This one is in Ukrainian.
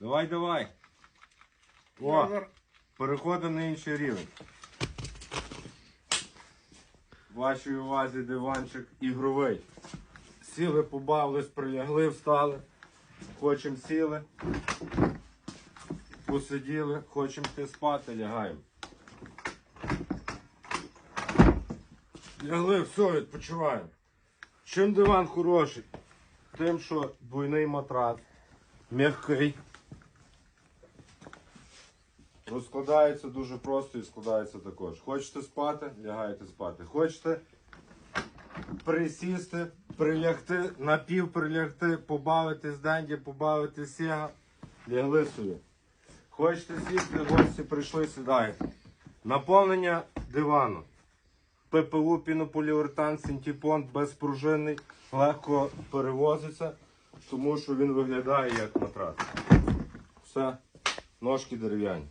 Давай, давай. О, переходимо на інший рівень. Вашій увазі диванчик ігровий. Сіли, побавились, прилягли, встали. Хочемо сіли. Посиділи, хочемо йти спати, лягаємо. Лягли, все, відпочиваємо. Чим диван хороший? Тим, що двойний матрац, м'який. Розкладається дуже просто і складається також. Хочете спати, лягаєте спати. Хочете присісти, прилягти, напів прилягти, побавити з денді, побавити сіга, лягли собі. Хочете сісти, гості прийшли, сідаєте. Наповнення дивану. ППУ, пінополіуретан, синтепон безпружинний, легко перевозиться, тому що він виглядає як матрац. Все, ножки дерев'яні.